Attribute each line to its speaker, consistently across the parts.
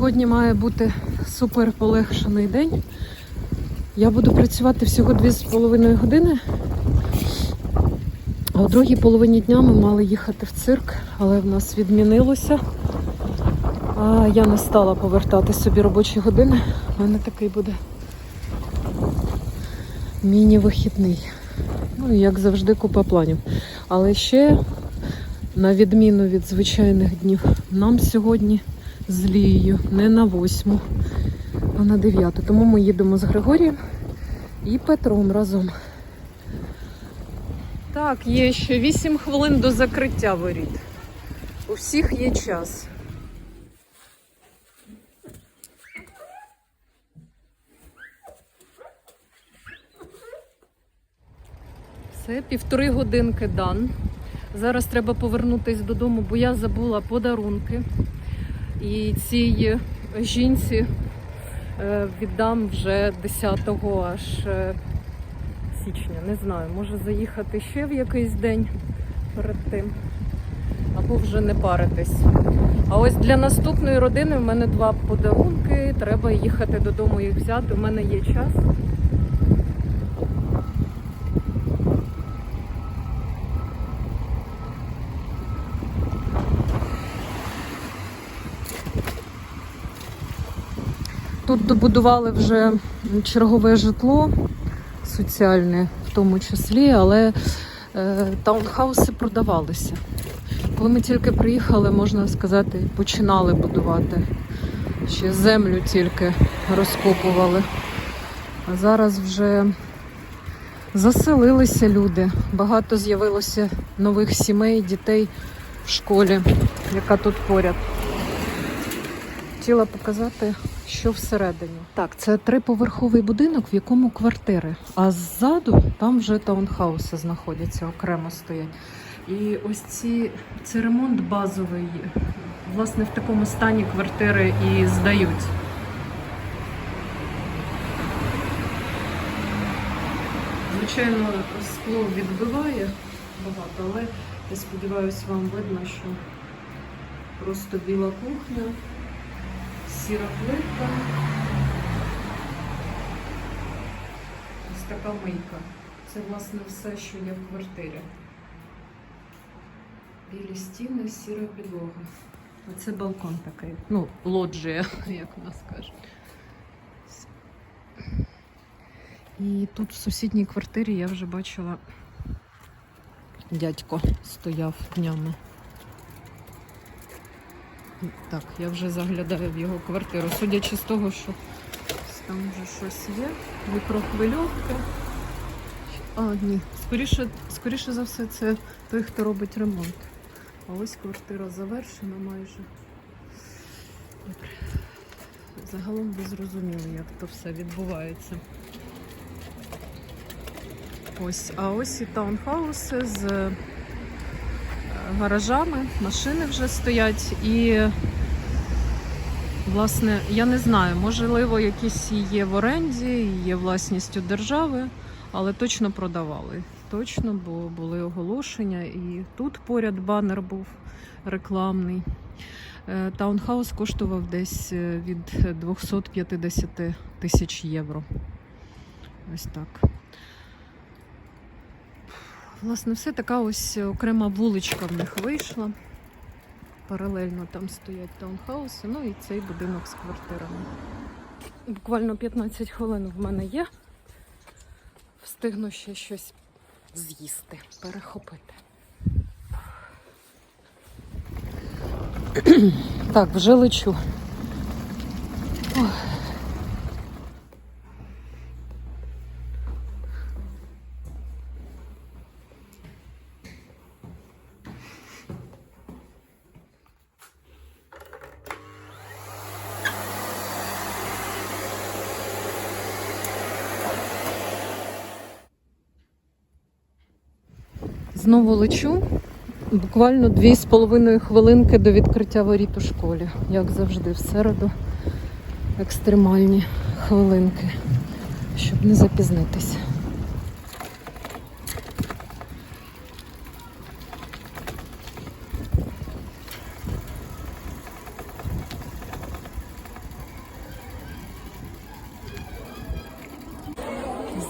Speaker 1: Сьогодні має бути супер полегшений день. Я буду працювати всього 2,5 години. А у другій половині дня ми мали їхати в цирк, але в нас відмінилося. А я не стала повертати собі робочі години. У мене такий буде міні-вихідний. Ну, і як завжди, купа планів. Але ще, на відміну від звичайних днів, нам сьогодні з Лією не на восьму, а на дев'яту. Тому ми їдемо з Григорієм і Петром разом. Так, є ще 8 хвилин до закриття воріт. У всіх є час. Все, півтори годинки дан. Зараз треба повернутися додому, бо я забула подарунки. І цій жінці е, віддам вже 10 аж е, січня. Не знаю, може заїхати ще в якийсь день перед тим, або вже не паритись. А ось для наступної родини в мене два подарунки. Треба їхати додому їх взяти. У мене є час. Тут добудували вже чергове житло соціальне, в тому числі, але е, таунхауси продавалися. Коли ми тільки приїхали, можна сказати, починали будувати. Ще землю тільки розкопували. А зараз вже заселилися люди. Багато з'явилося нових сімей, дітей в школі, яка тут поряд. Хотіла показати, що всередині. Так, це триповерховий будинок, в якому квартири. А ззаду там вже таунхауси знаходяться, окремо стоять. І ось ці це ремонт базовий. Власне, в такому стані квартири і здають. Звичайно, скло відбиває багато, але я сподіваюся, вам видно, що просто біла кухня сіра плитка. Ось така мийка. Це, власне, все, що є в квартирі. Білі стіни, сіра підлога. Оце балкон такий. Ну, лоджія, як у нас кажуть. І тут в сусідній квартирі я вже бачила дядько стояв днями. Так, я вже заглядаю в його квартиру. Судячи з того, що там вже щось є. Мікрохвильовка. А, ні. Скоріше, скоріше за все, це той, хто робить ремонт. А ось квартира завершена майже. Добре. Загалом ви зрозуміли, як то все відбувається. Ось, а ось і таунхауси з гаражами, машини вже стоять і, власне, я не знаю, можливо, якісь є в оренді, є власністю держави, але точно продавали. Точно, бо були оголошення, і тут поряд банер був рекламний. Е, Таунхаус коштував десь е, від 250 тисяч євро. Ось так. Власне, все така ось окрема вуличка в них вийшла. Паралельно там стоять таунхауси, ну і цей будинок з квартирами. Буквально 15 хвилин в мене є. Встигну ще щось з'їсти, перехопити. Так, вже лечу. Ох. Знову лечу. Буквально дві з половиною хвилинки до відкриття воріт у школі. Як завжди, в середу екстремальні хвилинки, щоб не запізнитися.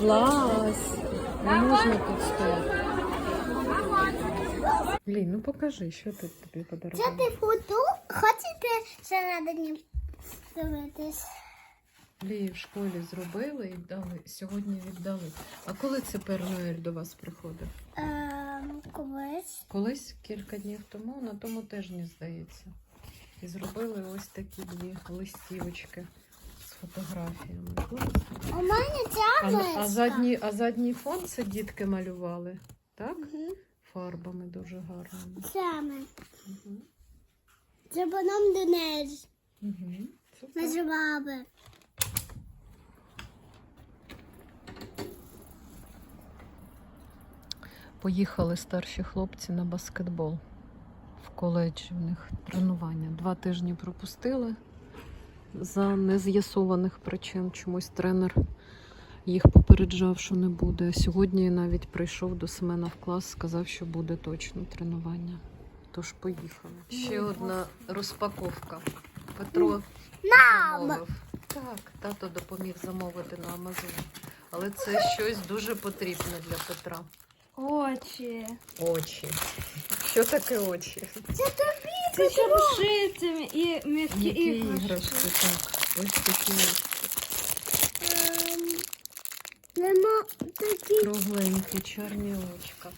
Speaker 1: Злазь. Не можна тут стояти. Лій, ну покажи, що тут тобі
Speaker 2: Це
Speaker 1: подарували.
Speaker 2: ти фото? Хочете всередині дивитись?
Speaker 1: Лії в школі зробили і дали, сьогодні віддали. А коли це Пернуель до вас приходив?
Speaker 2: Ем, колись.
Speaker 1: Колись кілька днів тому, на тому тижні, здається. І зробили ось такі дві листівочки з фотографіями.
Speaker 2: У мене ця
Speaker 1: А,
Speaker 2: миска.
Speaker 1: а, задній, а задній фон це дітки малювали, так?
Speaker 2: Мгм.
Speaker 1: Фарбами дуже гарними.
Speaker 2: Саме.
Speaker 1: Угу.
Speaker 2: Це нам донець.
Speaker 1: Угу.
Speaker 2: Ми з баби.
Speaker 1: Поїхали старші хлопці на баскетбол в коледжі. В них тренування. Два тижні пропустили за нез'ясованих причин. Чомусь тренер їх попереджав, що не буде. Сьогодні навіть прийшов до Семена в клас, сказав, що буде точно тренування. Тож поїхали. Ще одна розпаковка. Петро замовив. Так, тато допоміг замовити на Амазоні. Але це щось дуже потрібне для Петра.
Speaker 2: Очі.
Speaker 1: Очі. Що таке очі?
Speaker 2: Це щоб шити і м'які
Speaker 1: іграшки, так. Ось такі ось
Speaker 2: Нема такі.
Speaker 1: кругленькі, чорні очка.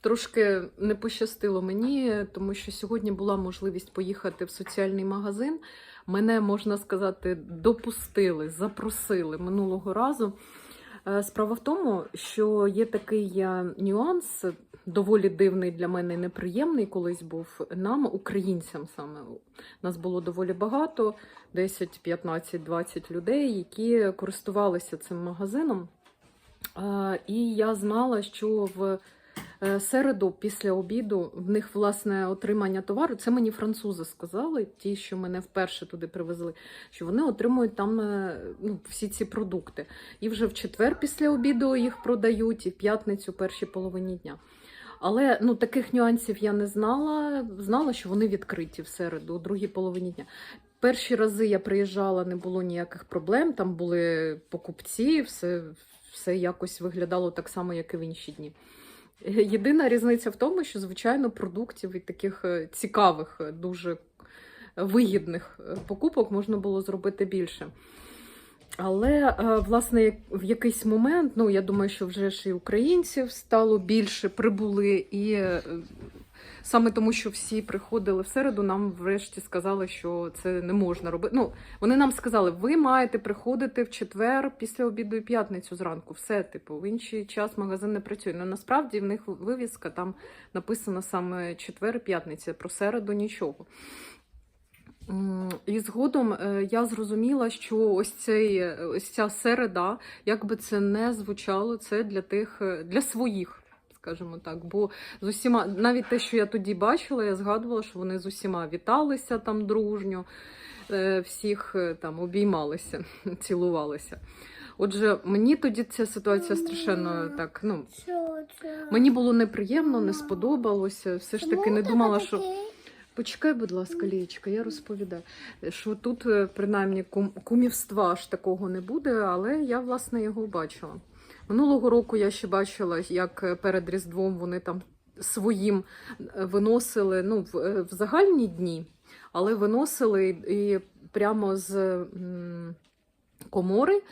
Speaker 1: Трошки не пощастило мені, тому що сьогодні була можливість поїхати в соціальний магазин. Мене, можна сказати, допустили, запросили минулого разу. Е, Справа в тому, що є такий е, нюанс, доволі дивний для мене неприємний колись був нам, українцям саме. Нас було доволі багато, 10, 15, 20 людей, які користувалися цим магазином. Е, І я знала, що в середу після обіду в них власне отримання товару. Це мені французи сказали, ті, що мене вперше туди привезли, що вони отримують там е, ну, всі ці продукти. І вже в четвер після обіду їх продають, і в п'ятницю першій половині дня. Але ну, таких нюансів я не знала. Знала, що вони відкриті в середу, у другій половині дня. Перші рази я приїжджала, не було ніяких проблем. Там були покупці, все, все якось виглядало так само, як і в інші дні. Єдина різниця в тому, що, звичайно, продуктів і таких е, цікавих, е, дуже вигідних е, покупок можна було зробити більше. Але, власне, в якийсь момент, ну я думаю, що вже ж і українців стало більше, прибули, і саме тому, що всі приходили в середу, нам врешті сказали, що це не можна робити. Ну, вони нам сказали, ви маєте приходити в четвер після обіду і п'ятницю зранку. Все, типу, в інший час магазин не працює. Ну насправді в них вивіска там написано саме четвер і п'ятниця, про середу нічого. І згодом е, я зрозуміла, що ось цей ось ця середа, як би це не звучало, це для тих е, для своїх, скажімо так. Бо з усіма, навіть те, що я тоді бачила, я згадувала, що вони з усіма віталися там дружньо, е, всіх е, там обіймалися, цілувалися. Отже, мені тоді ця ситуація страшенно так. Ну мені було неприємно, не сподобалося. Все ж таки не думала, що. Почекай, будь ласка, Лієчка, я розповідаю, що тут е, принаймні кум, кумівства аж такого не буде, але я власне його бачила. Минулого року я ще бачила, як е, перед Різдвом вони там своїм е, виносили ну, в, е, в загальні дні, але виносили і прямо з комори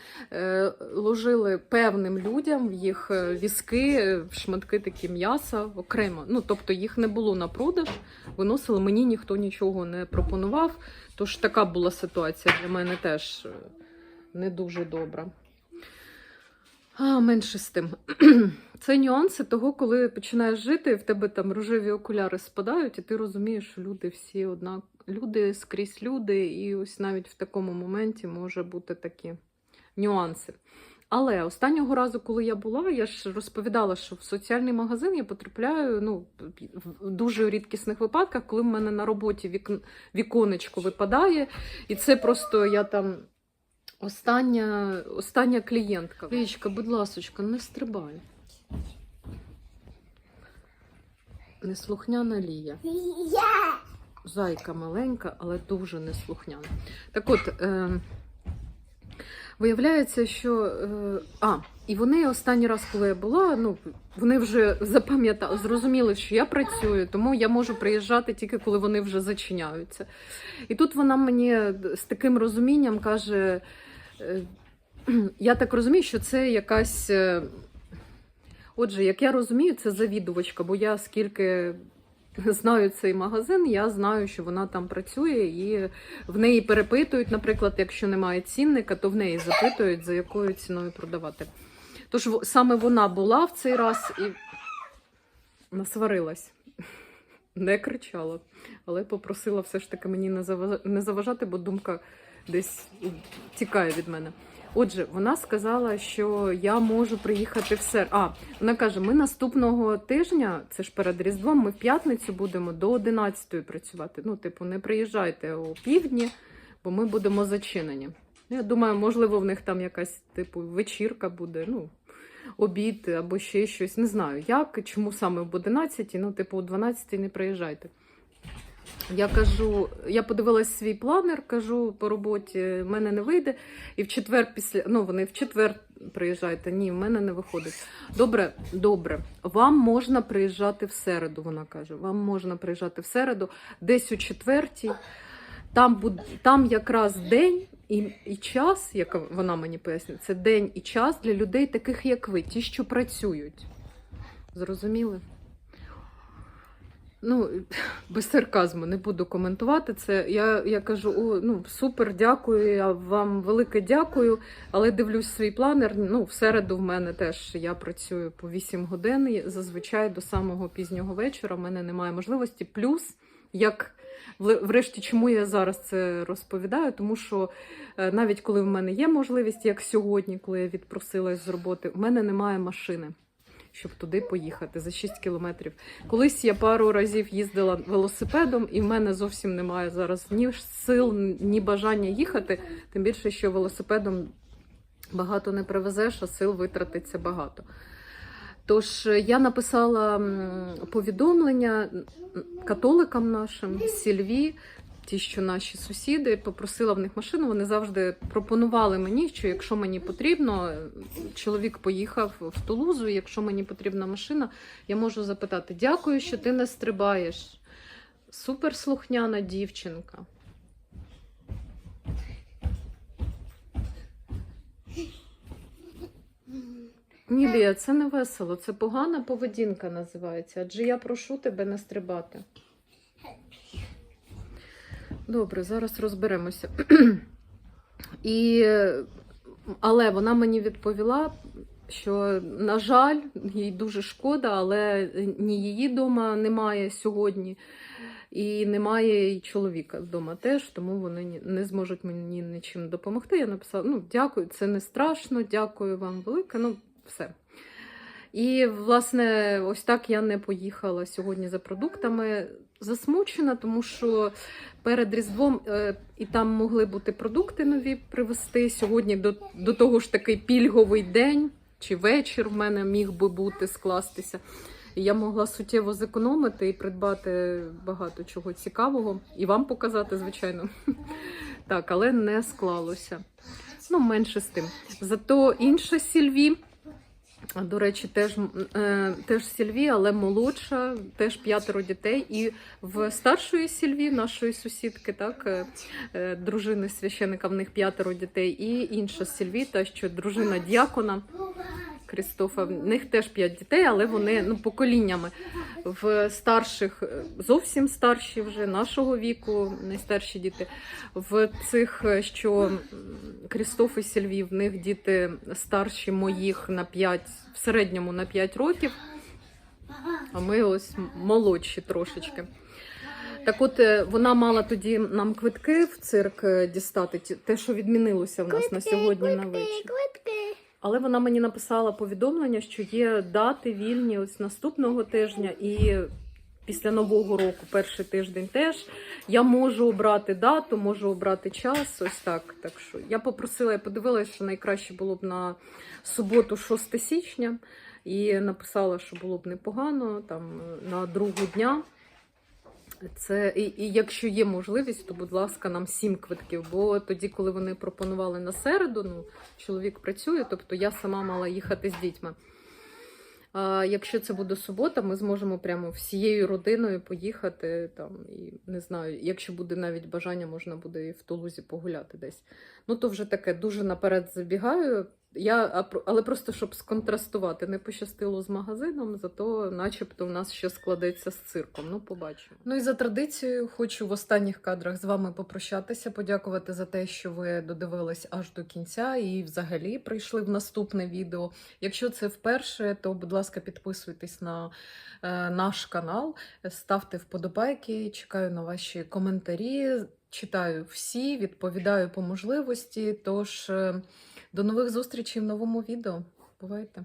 Speaker 1: ложили певним людям їх візки, шматки такі м'яса окремо. Ну, тобто їх не було на продаж виносили. Мені ніхто нічого не пропонував. Тож така була ситуація для мене теж не дуже добра. А, менше з тим. Це нюанси того, коли починаєш жити, і в тебе там рожеві окуляри спадають, і ти розумієш, що люди всі однак. Люди скрізь люди, і ось навіть в такому моменті може бути такі нюанси. Але останнього разу, коли я була, я ж розповідала, що в соціальний магазин я потрапляю ну, в дуже рідкісних випадках, коли в мене на роботі вік... віконечко випадає, і це просто я там остання, остання клієнтка. Лічка, будь ласочка, не стрибай. Неслухняна Лія.
Speaker 2: Я.
Speaker 1: Зайка маленька, але дуже неслухняна. Так от, е, Виявляється, що е, а, і вони останній раз, коли я була, ну вони вже запам'ятали, зрозуміли, що я працюю, тому я можу приїжджати тільки коли вони вже зачиняються. І тут вона мені з таким розумінням каже: я так розумію, що це якась. е, Отже, як я розумію, це завідувачка, бо я скільки знаю цей магазин, я знаю, що вона там працює, і в неї перепитують, наприклад, якщо немає цінника, то в неї запитують, за якою ціною продавати. Тож саме вона була в цей раз і насварилась. Не кричала, але попросила все ж таки мені не заважати, бо думка десь тікає від мене. Отже, вона сказала, що я можу приїхати в сер. А, вона каже: ми наступного тижня, це ж перед Різдвом, ми в п'ятницю будемо до 11 працювати. Ну, типу, не приїжджайте о півдні, бо ми будемо зачинені. Я думаю, можливо, в них там якась типу вечірка буде, ну, обід або ще щось. Не знаю, як, чому саме об 11, ну, типу, о 12 не приїжджайте. Я кажу, я подивилась свій планер, кажу по роботі, в мене не вийде. І в четвер після ну вони в четвер приїжджайте. Ні, в мене не виходить. Добре, добре. Вам можна приїжджати в середу. Вона каже. Вам можна приїжджати в середу, десь у четвертій. Там буд... там якраз день і, і час, як вона мені пояснює, це день і час для людей, таких як ви, ті, що працюють. Зрозуміли? Ну, без сарказму не буду коментувати це. Я, я кажу: о, ну супер, дякую. Я вам велике дякую. Але дивлюсь свій планер. Ну, в середу в мене теж я працюю по 8 годин. Зазвичай до самого пізнього вечора. в мене немає можливості. Плюс, як врешті, чому я зараз це розповідаю? Тому що е, навіть коли в мене є можливість, як сьогодні, коли я відпросилась з роботи, в мене немає машини. Щоб туди поїхати за 6 кілометрів. Колись я пару разів їздила велосипедом, і в мене зовсім немає зараз ні сил, ні бажання їхати. Тим більше, що велосипедом багато не привезеш, а сил витратиться багато. Тож е, я написала повідомлення католикам нашим Сільві, ті, що наші сусіди, попросила в них машину. Вони завжди пропонували мені, що якщо мені потрібно, чоловік поїхав в Тулузу, якщо мені потрібна машина, я можу запитати: дякую, що ти не стрибаєш. Суперслухняна дівчинка. Ні, Лія, це не весело, це погана поведінка називається. Адже я прошу тебе не стрибати. Добре, зараз розберемося. І, але вона мені відповіла, що, на жаль, їй дуже шкода, але ні її вдома немає сьогодні, і немає і чоловіка вдома теж, тому вони не зможуть мені нічим допомогти. Я написала: ну, дякую, це не страшно, дякую вам велике. Ну, все. І, власне, ось так я не поїхала сьогодні за продуктами. Засмучена, тому що перед Різдвом е, і там могли бути продукти нові привезти. Сьогодні до, до того ж такий пільговий день чи вечір в мене міг би бути скластися. Я могла суттєво зекономити і придбати багато чого цікавого, і вам показати, звичайно. Так, але не склалося. Ну, менше з тим. Зато інша Сільві. До речі, теж, е, теж Сільві, але молодша, теж п'ятеро дітей. І в старшої Сільві, нашої сусідки, так, е, е, дружини священика, в них п'ятеро дітей, і інша Сільві, та що дружина діакона Крістофа, в них теж п'ять дітей, але вони ну, поколіннями. В старших е, зовсім старші вже нашого віку, найстарші діти. В цих, е, що Крістоф і Сільві, в них діти старші моїх на 5, в середньому на 5 років, а ми ось молодші трошечки. Так от е, вона мала тоді нам квитки в цирк дістати, те, що відмінилося в нас на сьогодні на вечір. Але вона мені написала повідомлення, що є дати вільні ось наступного тижня і після нового року, перший тиждень теж. Я можу обрати дату, можу обрати час. Ось так. Так що я попросила, я подивилася, що найкраще було б на суботу, 6 січня, і написала, що було б непогано там на другу дня. Це і, і якщо є можливість, то будь ласка, нам сім квитків. Бо тоді, коли вони пропонували на середу, ну чоловік працює, тобто я сама мала їхати з дітьми. А якщо це буде субота, ми зможемо прямо всією родиною поїхати там і не знаю, якщо буде навіть бажання, можна буде і в Тулузі погуляти десь. Ну то вже таке дуже наперед забігаю. Я, але просто щоб сконтрастувати, не пощастило з магазином, зато начебто в нас ще складеться з цирком. Ну, побачимо. Ну і за традицією хочу в останніх кадрах з вами попрощатися, подякувати за те, що ви додивились аж до кінця і взагалі прийшли в наступне відео. Якщо це вперше, то будь ласка, підписуйтесь на е, наш канал, ставте вподобайки, чекаю на ваші коментарі. Читаю всі, відповідаю по можливості. Тож е, до нових зустрічей в новому відео. Бувайте!